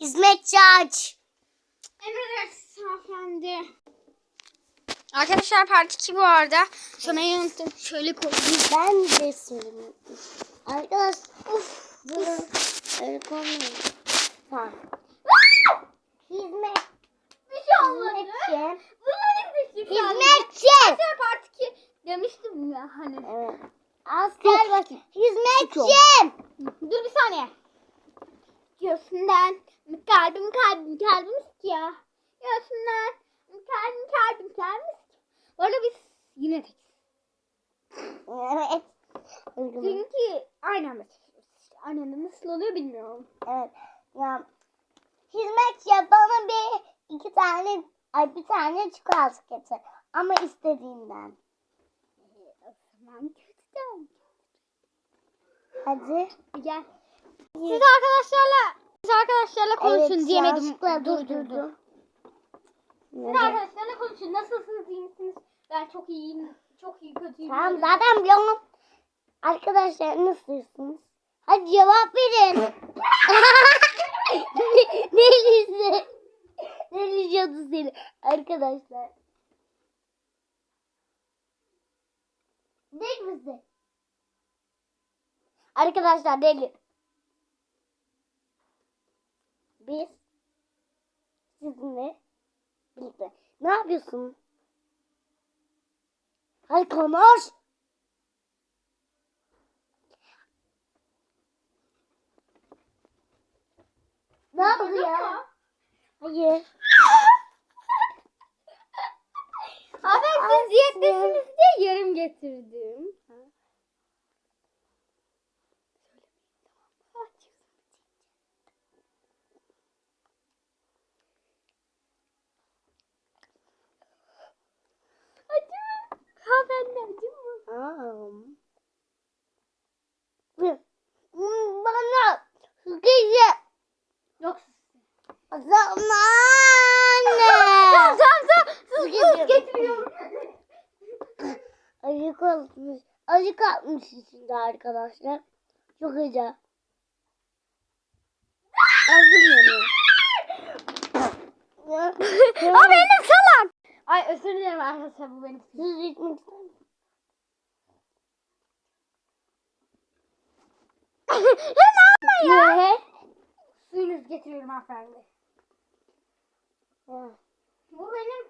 Hizmetçi aç. Emredersiniz hanımefendi. Arkadaşlar part 2 bu arada. Sonrayı unuttum. Şöyle koydum. Ben de söylemedim. Arkadaş. Uf. Durun. Öyle koymayın. Tamam. Hizmet. Bir şey olmadı. Hizmetçi. Bunların bir şey Hizmetçi. Arkadaşlar part 2 demiştim ya hani. Evet. Asker bakayım. Hizmetçi. Dur bir saniye. Göğsünden kalbim kalbim kalbim istiyor. Göğsünden kalbim kalbim kalbim istiyor. Bu arada biz yine tek. Evet. Çünkü aynı anda. İşte aynı anda nasıl oluyor bilmiyorum. Evet. Ya hizmetçi bana bir iki tane ay bir tane çikolata getir. Ama istediğinden. O zaman kötüden. Hadi. Gel. Siz arkadaşlarla siz arkadaşlarla konuşun Evet, diyemedim. durdurdum. Siz arkadaşlarla konuşun. Nasılsınız iyi misiniz? Ben çok iyiyim. Çok iyi kötüyüm. Tamam zaten biliyorum. Arkadaşlar nasılsınız? Hadi cevap verin. Nelisi? Nelisi adı seni? Arkadaşlar. Değil misin? Arkadaşlar deli. Biz sizinle birlikte. Ne yapıyorsun? Hadi konuş. Ne yapıyor ya? Hayır. Abi siz diyettesiniz diye yarım getirdim. Acı mı? Ha ben de acı mı? Am. Hmm, Bana sıkıcı Yok. zaman. Tamam tamam tamam. Sus Sıkıcı. sus getiriyorum. Acı kalmış. Acı kalmış içinde arkadaşlar. Çok acı. Ağzım yanıyor. Aa benim salak. Ay özür dilerim arkadaşlar bu benim. Siz içmek ister misiniz? ya ne yapma ya? Ne? Suyunuz getiriyorum hanımefendi. Ha. Bu benim.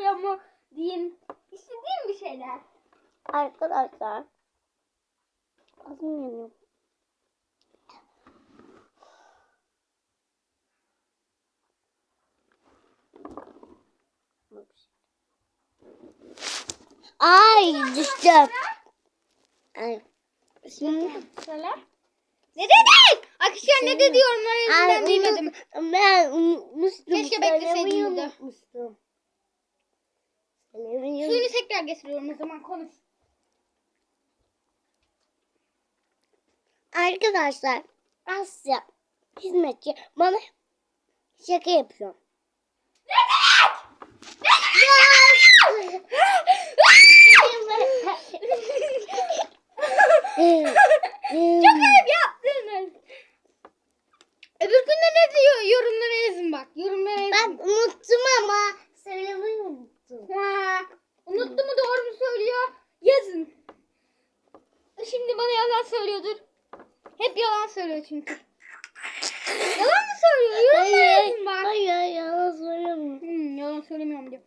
yapıyor mu değil mi bir şeyler? Arkadaşlar. Ağzım yanıyor. Ay düştüm. Ay. Şimdi Söyle. Ne dedin? Arkadaşlar ne dedi yorumlar Ay, yüzünden duymadım. Ben unutmuştum. Keşke burada. unutmuştum. Suyunu tekrar getiriyorum o zaman konuş. Arkadaşlar Asya hizmetçi bana şaka yapıyor. Çok ayıp yaptınız. Öbür günde ne diyor? Yorumlara yazın bak. Yorumlara yazın. ben unuttum ama söylemeyi unuttum. Ha, unuttu mu doğru mu söylüyor? Yazın. Şimdi bana yalan söylüyordur. Hep yalan söylüyor çünkü. Yalan mı söylüyor? Bak. hayır yalan söylemiyorum. Hmm, yalan söylemiyorum diyor.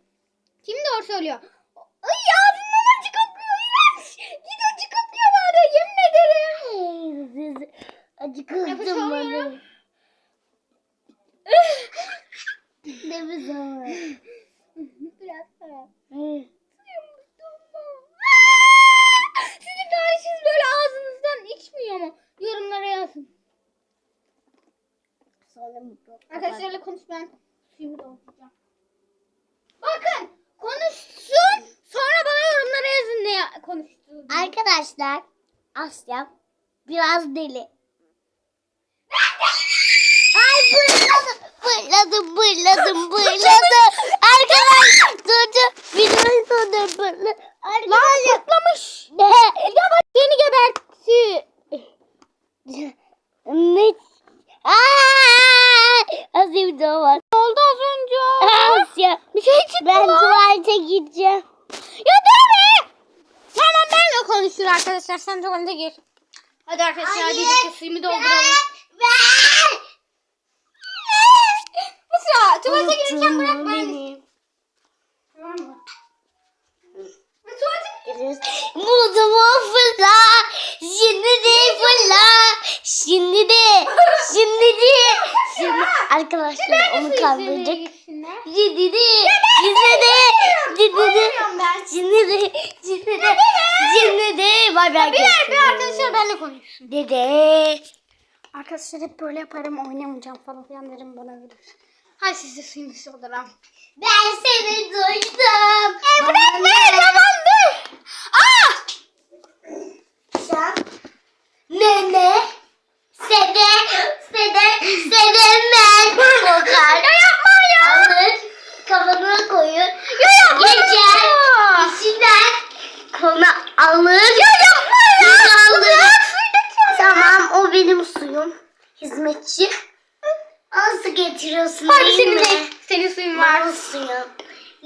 Kim doğru söylüyor? Ay ağzından acı kokuyor. İğrenç. Git acı kokuyor bana yemin ederim. Acı kıldım bana. Nefes alamıyorum. Hı. Sizin kardeşiniz böyle ağzınızdan içmiyor mu? Yorumlara yazın. Sonra mikrofon. Arkadaşlarla konuş ben suyumu dolduracağım. Bakın konuşsun sonra bana yorumlara yazın ne konuştuğunu. Arkadaşlar Asya biraz deli. Ay bırladım, bırladım, bırladım, bırladım. Arkadaşlar durdu. Videoyu sonunda bırladım. Lan patlamış. Ne? Ya bak seni gebertti. Ne? Aa! Asya video var. Ne oldu az önce? Asya. Bir şey çıktı Ben lan. tuvalete gideceğim. Ya deme. Tamam konuşur arkadaşlar. Sen tuvalete gir. Hadi arkadaşlar Hayır. birlikte suyumu dolduralım. Ver. Mısra tuvalete girerken bırak ben. Benim. Tamam mı? Muzumu fırla. Şimdi de fırla. Şimdi de. Şimdi de. Şimdi. Arkadaşlar onu gitsinler. Şimdi de. Şimdi de. Şimdi de. Şimdi de. Şimdi de. Bay bay. Bir bir arkadaşlar benle konuşsun. Dede. Arkadaşlar hep böyle yaparım oynamayacağım falan filan derim bana verir. Hadi siz de dolduralım. Ben seni duydum. E bırak beni tamamdır. Aa! Sen nene sede sede sedemem kokar. Ya yapma ya. Alır kafana koyur. Ya yapma Gece ya. içinden konu alır. Ya yapma ya. Yüzü alır. Bırak suyu döküyorum. Tamam o benim suyum. Hizmetçi. Nasıl getiriyorsun Hadi değil senin mi? de suyum.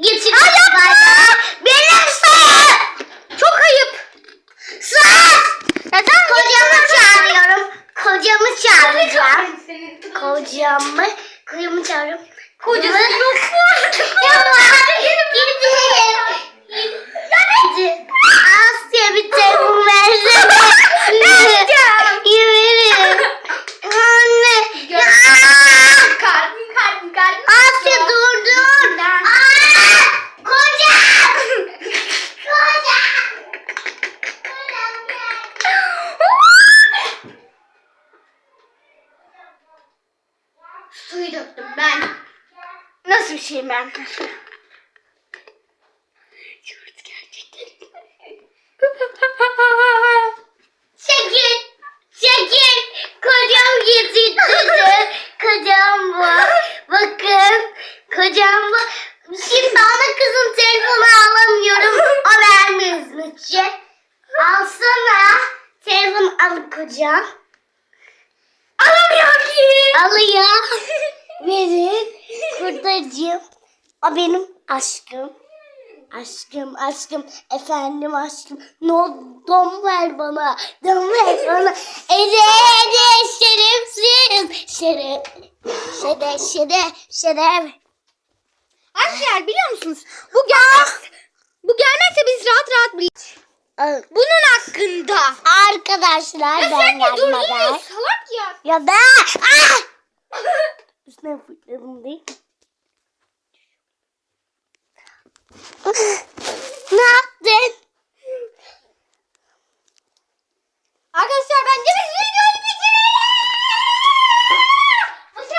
Getir. Ay, yapma. Benim suyum. Çok ayıp. Sus. Neden? Kocamı çağırıyorum. Kocamı çağıracağım. Kocamı, kocamı çağırıyorum. Kocamı- yok mu? Yapma. Gidin. Gidin. Asya bir telefon versene. Vereceğim. Yürü. Anne. Ya. Kalbim kalbim kalbim. Asya dur dur. Ben- Aa, Kocam. Kocam. Kocam gel. Suyu döktüm ben. Nasıl bir şey ben? Yurt gerçekten. Çekil. Çekil. Kocam getirdi. Kocam bu. Bakın. Kocam bu. Şimdi ana kızın telefonu alamıyorum. O vermiyor hizmetçi. Alsana. Telefon al kocam. Alamıyor ki. Alıyor. Verin. Kurtacığım. O benim aşkım. Aşkım, aşkım, efendim aşkım. No, don ver bana, don ver bana. Ede, ede, şerefsiz. Şeref, şeref, şeref, şeref. Arkadaşlar biliyor musunuz? Bu gelmez. Bu gelmezse biz rahat rahat bil. Al- Bunun hakkında. Arkadaşlar Ya ben sen gelmeden. salak ya. Ya ben, ah! Üstüne fırladım değil mi? ne yaptın? Arkadaşlar bence biz videoyu bitirelim.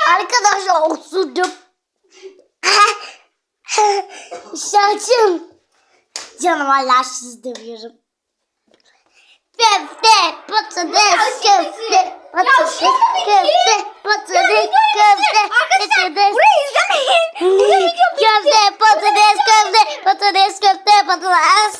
Arkadaşlar osurdum. Şaşım. Canavarlar siz dövüyorum köfte, patates, köfte, patates, köfte, patates, köfte, patates. Burayı izlemeyin. Köfte, patates, köfte, patates, köfte, patates.